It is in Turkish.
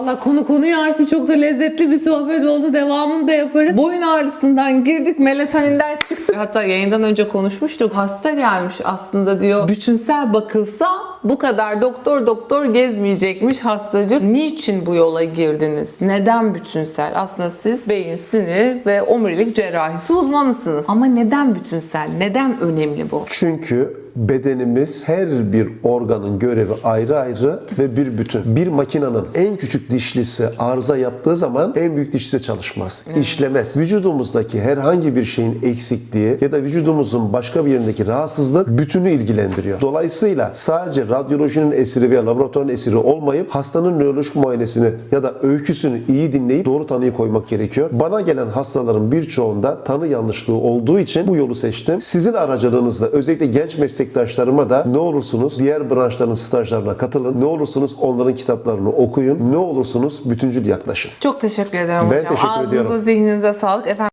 Valla konu konuyu açtı. Çok da lezzetli bir sohbet oldu. Devamını da yaparız. Boyun ağrısından girdik. Melatoninden çıktık. Hatta yayından önce konuşmuştuk. Hasta gelmiş aslında diyor. Bütünsel bakılsa bu kadar doktor doktor gezmeyecekmiş hastacık. Niçin bu yola girdiniz? Neden bütünsel? Aslında siz beyin, sinir ve omurilik cerrahisi uzmanısınız. Ama neden bütünsel? Neden önemli bu? Çünkü bedenimiz her bir organın görevi ayrı ayrı ve bir bütün. Bir makinenin en küçük dişlisi arıza yaptığı zaman en büyük dişlisi çalışmaz, işlemez. Vücudumuzdaki herhangi bir şeyin eksikliği ya da vücudumuzun başka bir yerindeki rahatsızlık bütünü ilgilendiriyor. Dolayısıyla sadece radyolojinin esiri veya laboratuvarın esiri olmayıp hastanın nörolojik muayenesini ya da öyküsünü iyi dinleyip doğru tanıyı koymak gerekiyor. Bana gelen hastaların birçoğunda tanı yanlışlığı olduğu için bu yolu seçtim. Sizin aracılığınızla özellikle genç meslektaşlarıma da ne olursunuz diğer branşların stajlarına katılın. Ne olursunuz onların kitaplarını okuyun. Ne olursunuz bütüncül yaklaşın. Çok teşekkür ederim Ben hocam. teşekkür Ağzınıza, ediyorum. zihninize sağlık. Efendim